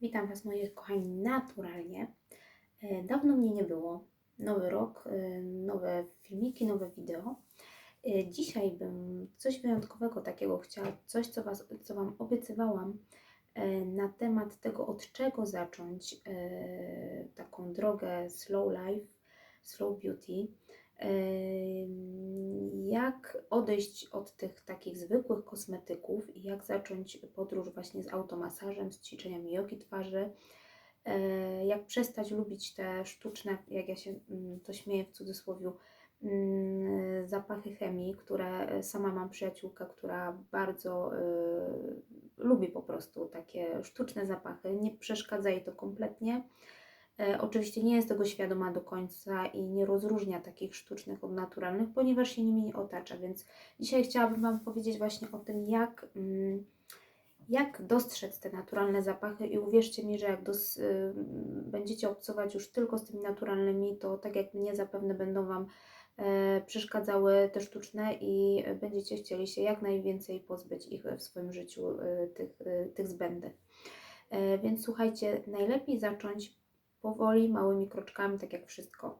Witam Was, moi kochani, naturalnie. E, Dawno mnie nie było. Nowy rok, e, nowe filmiki, nowe wideo. E, Dzisiaj bym coś wyjątkowego takiego chciała, coś, co, was, co Wam obiecywałam na temat tego, od czego zacząć taką drogę slow life, slow beauty. E, Jak odejść od tych takich zwykłych kosmetyków i jak zacząć podróż właśnie z automasażem, z ćwiczeniami jogi twarzy. E, Jak przestać lubić te sztuczne, jak ja się mm, to śmieję w cudzysłowie, mm, zapachy chemii, które sama mam przyjaciółkę, która bardzo y, lubi po prostu takie sztuczne zapachy. Nie przeszkadza jej to kompletnie. E, Oczywiście nie jest tego świadoma do końca i nie rozróżnia takich sztucznych od naturalnych, ponieważ się nimi nie otacza. Więc dzisiaj chciałabym Wam powiedzieć właśnie o tym, jak, mm, jak dostrzec te naturalne zapachy. I uwierzcie mi, że jak dos, y, będziecie obcować już tylko z tymi naturalnymi, to tak jak mnie zapewne będą Wam e, przeszkadzały te sztuczne i będziecie chcieli się jak najwięcej pozbyć ich w swoim życiu, y, tych, y, tych zbędnych. E, Więc słuchajcie, najlepiej zacząć powoli, małymi kroczkami, tak jak wszystko.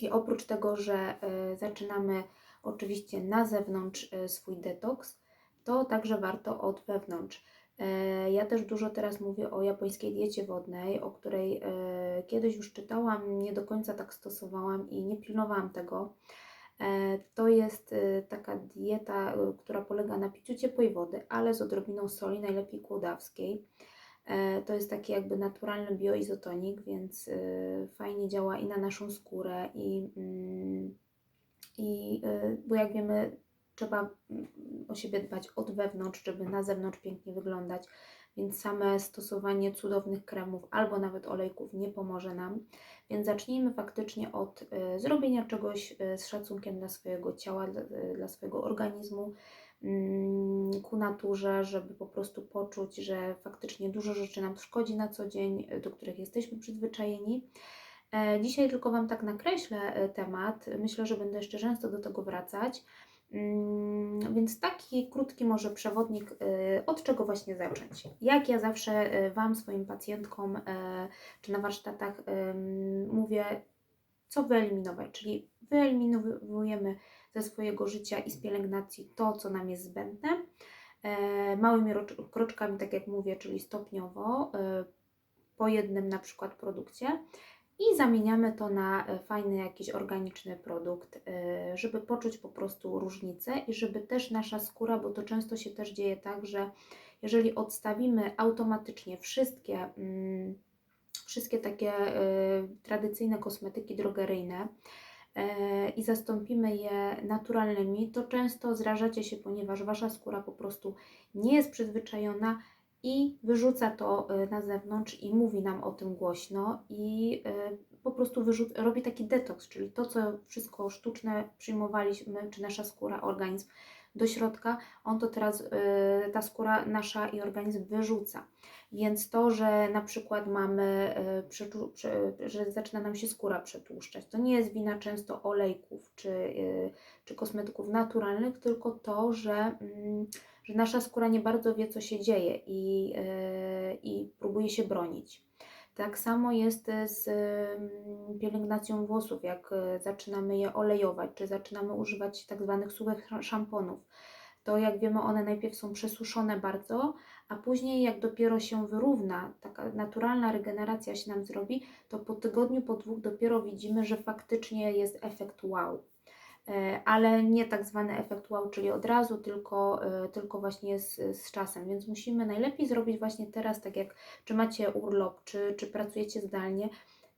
I oprócz tego, że y, zaczynamy oczywiście na zewnątrz y, swój detoks, to także warto od wewnątrz. E, Ja też dużo teraz mówię o japońskiej diecie wodnej, o której e, kiedyś już czytałam, nie do końca tak stosowałam i nie pilnowałam tego. E, To jest e, taka dieta, e, która polega na piciu ciepłej wody, ale z odrobiną soli, najlepiej kłodawskiej. E, To jest taki jakby naturalny bioizotonik, więc e, fajnie działa i na naszą skórę, i, mm, i e, bo jak wiemy, trzeba mm, o siebie dbać od wewnątrz, żeby na zewnątrz pięknie wyglądać, więc same stosowanie cudownych kremów albo nawet olejków nie pomoże nam. Więc zacznijmy faktycznie od zrobienia czegoś z szacunkiem dla swojego ciała, dla, swojego organizmu ku naturze, żeby po prostu poczuć, że faktycznie dużo rzeczy nam szkodzi na co dzień, do których jesteśmy przyzwyczajeni. E, Dzisiaj tylko Wam tak nakreślę e, temat. Myślę, że będę jeszcze często do tego wracać. Mm, Więc taki krótki może przewodnik, e, od czego właśnie zacząć. Jak ja zawsze e, Wam, swoim pacjentkom, e, czy na warsztatach mówię, co wyeliminować, czyli wyeliminujemy ze swojego życia i z pielęgnacji to, co nam jest zbędne, e, małymi rocz- kroczkami, tak jak mówię, czyli stopniowo, e, po jednym na przykład produkcie i zamieniamy to na e, fajny jakiś organiczny produkt, żeby poczuć po prostu różnicę i żeby też nasza skóra, bo to często się też dzieje tak, że jeżeli odstawimy automatycznie wszystkie, mm, wszystkie takie tradycyjne kosmetyki drogeryjne, i zastąpimy je naturalnymi, to często zrażacie się, ponieważ wasza skóra po prostu nie jest przyzwyczajona i wyrzuca to e, na zewnątrz i mówi nam o tym głośno i e, po prostu wyrzuc- robi taki detoks, czyli to, co wszystko sztuczne przyjmowaliśmy, czy nasza skóra, organizm do środka, on to teraz, e, ta skóra nasza i organizm wyrzuca. Więc to, że na przykład mamy, prze- że zaczyna nam się skóra przetłuszczać, to nie jest wina często olejków czy, e, czy kosmetyków naturalnych, tylko to, że, mm, że nasza skóra nie bardzo wie, co się dzieje i, i próbuje się bronić. Tak samo jest z pielęgnacją włosów, jak e, zaczynamy je olejować, czy zaczynamy używać tak zwanych suchych szamponów. To jak wiemy, one najpierw są przesuszone bardzo, a później jak dopiero się wyrówna, taka naturalna regeneracja się nam zrobi, to po tygodniu, po dwóch dopiero widzimy, że faktycznie jest efekt wow. E, Ale nie tak zwany efekt wow, czyli od razu, tylko, e, tylko właśnie z, z czasem. Więc musimy najlepiej zrobić właśnie teraz, tak jak czy macie urlop, czy, czy pracujecie zdalnie,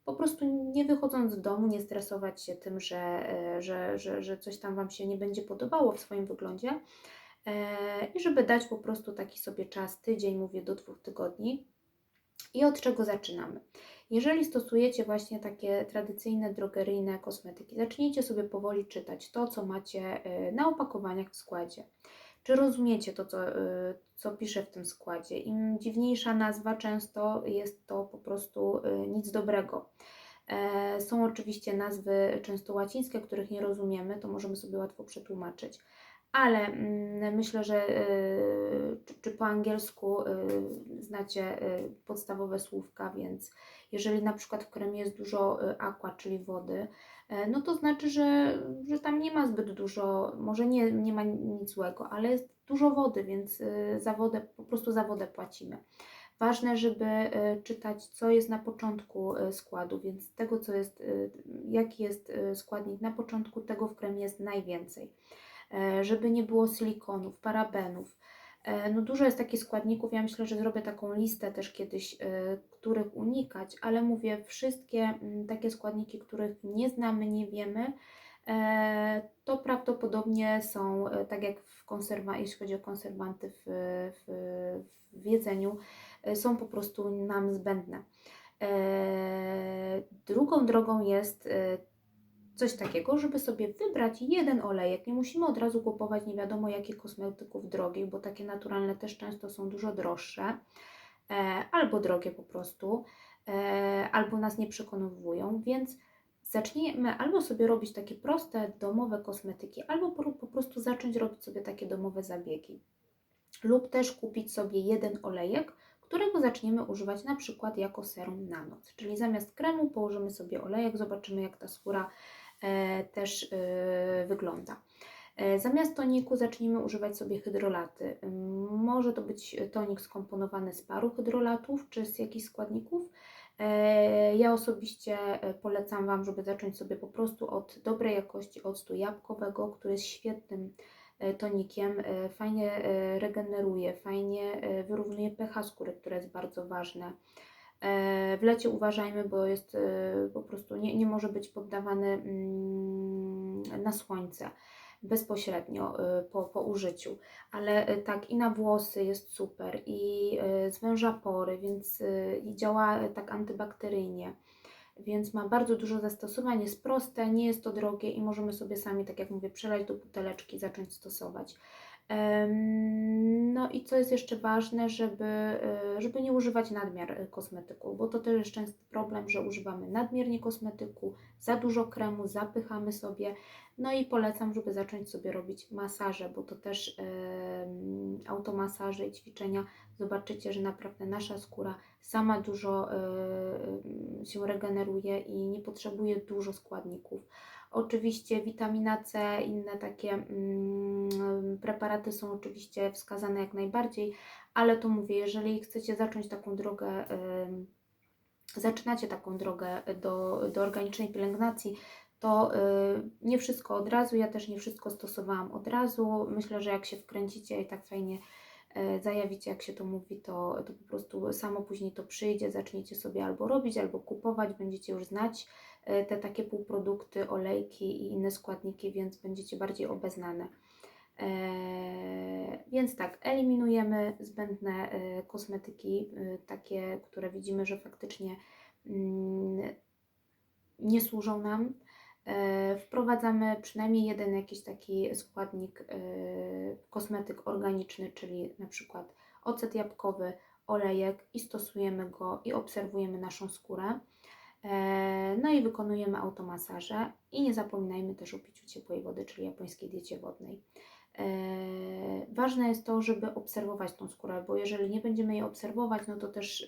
po prostu nie wychodząc z domu, nie stresować się tym, że, e, że, że, że coś tam Wam się nie będzie podobało w swoim wyglądzie. I żeby dać po prostu taki sobie czas, tydzień, mówię do dwóch tygodni. I od czego zaczynamy? Jeżeli stosujecie właśnie takie tradycyjne drogeryjne kosmetyki, zacznijcie sobie powoli czytać to, co macie e, na opakowaniach w składzie. Czy rozumiecie to, co, e, co pisze w tym składzie? Im dziwniejsza nazwa, często jest to po prostu e, nic dobrego. Są oczywiście nazwy często łacińskie, których nie rozumiemy, to możemy sobie łatwo przetłumaczyć ale mm, myślę, że czy, po angielsku znacie podstawowe słówka, więc jeżeli na przykład w kremie jest dużo y, aqua, czyli wody, e, no to znaczy, że, że tam nie ma zbyt dużo, może nie, nie ma nic złego, ale jest dużo wody, więc y, za wodę, po prostu za wodę płacimy. Ważne, żeby y, czytać, co jest na początku składu, więc tego, co jest, jaki jest składnik na początku, tego w kremie jest najwięcej. E, Żeby nie było silikonów, parabenów. E, No dużo jest takich składników, ja myślę, że zrobię taką listę też kiedyś, y, których unikać, ale mówię, wszystkie mm, takie składniki, których nie znamy, nie wiemy, e, to prawdopodobnie są, e, tak jak w konserwa, jeśli chodzi o konserwanty w, w, w jedzeniu, e, są po prostu nam zbędne. E, Drugą drogą jest e, coś takiego, żeby sobie wybrać jeden olejek. Nie musimy od razu kupować nie wiadomo jakich kosmetyków drogich, bo takie naturalne też często są dużo droższe e, albo drogie po prostu, e, albo nas nie przekonywują, więc zacznijmy albo sobie robić takie proste domowe kosmetyki, albo po, po prostu zacząć robić sobie takie domowe zabiegi. Lub też kupić sobie jeden olejek, którego zaczniemy używać na przykład jako serum na noc. Czyli zamiast kremu położymy sobie olejek, zobaczymy jak ta skóra też e, wygląda. E, Zamiast toniku zacznijmy używać sobie hydrolaty. Może to być tonik skomponowany z paru hydrolatów czy z jakichś składników. E, Ja osobiście e, polecam Wam, żeby zacząć sobie po prostu od dobrej jakości octu jabłkowego, który jest świetnym e, tonikiem, e, fajnie e, regeneruje, fajnie e, wyrównuje pH skóry, które jest bardzo ważne. E, W lecie uważajmy, bo jest e, po prostu nie, nie może być poddawany mm, na słońce bezpośrednio e, po, po użyciu, ale tak i na włosy jest super i zwęża pory, więc i działa tak antybakteryjnie, więc ma bardzo dużo zastosowań, jest proste, nie jest to drogie i możemy sobie sami, tak jak mówię, przelać do buteleczki i zacząć stosować. No i co jest jeszcze ważne, żeby, e, żeby nie używać nadmiar e, kosmetyku, bo to też jest częsty problem, że używamy nadmiernie kosmetyku, za dużo kremu, zapychamy sobie. No i polecam, żeby zacząć sobie robić masaże, bo to też automasaże i ćwiczenia. Zobaczycie, że naprawdę nasza skóra sama dużo e, się regeneruje i nie potrzebuje dużo składników. Oczywiście witamina C, inne takie mm, preparaty są oczywiście wskazane jak najbardziej, ale to mówię, jeżeli chcecie zacząć taką drogę, zaczynacie taką drogę do, do organicznej pielęgnacji, to nie wszystko od razu, ja też nie wszystko stosowałam od razu. Myślę, że jak się wkręcicie i tak fajnie e, zajawicie, jak się to mówi, to, to po prostu samo później to przyjdzie, zaczniecie sobie albo robić, albo kupować, będziecie już znać e, te takie półprodukty, olejki i inne składniki, więc będziecie bardziej obeznane. E, Więc tak, eliminujemy zbędne e, kosmetyki, e, takie, które widzimy, że faktycznie mm, nie służą nam. Wprowadzamy przynajmniej jeden jakiś taki składnik, kosmetyk organiczny, czyli na przykład ocet jabłkowy, olejek i stosujemy go i obserwujemy naszą skórę. No i wykonujemy automasaże i nie zapominajmy też o piciu ciepłej wody, czyli japońskiej diecie wodnej. E, Ważne jest to, żeby obserwować tą skórę, bo jeżeli nie będziemy jej obserwować, no to też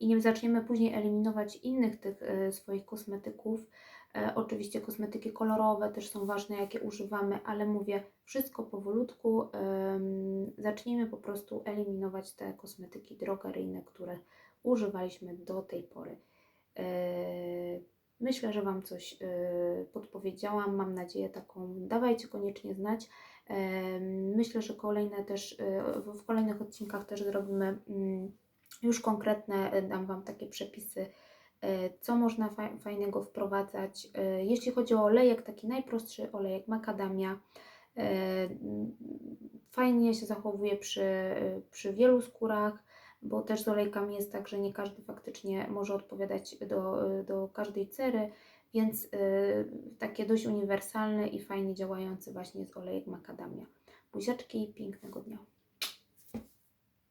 i nie zaczniemy później eliminować innych tych e, swoich kosmetyków. E, Oczywiście kosmetyki kolorowe też są ważne, jakie używamy, ale mówię wszystko powolutku. Zacznijmy po prostu eliminować te kosmetyki drogeryjne, które używaliśmy do tej pory. Myślę, że Wam coś podpowiedziałam. Mam nadzieję taką. Dawajcie koniecznie znać. Myślę, że kolejne też e, w kolejnych odcinkach też zrobimy mm, już konkretne, e, dam Wam takie przepisy, e, co można fa- fajnego wprowadzać. Jeśli chodzi o olejek, taki najprostszy olejek makadamia, fajnie się zachowuje przy, przy wielu skórach, bo też z olejkami jest tak, że nie każdy faktycznie może odpowiadać do, do każdej cery, więc y, takie dość uniwersalne i fajnie działające właśnie jest olejek makadamia. Buziaczki, pięknego dnia.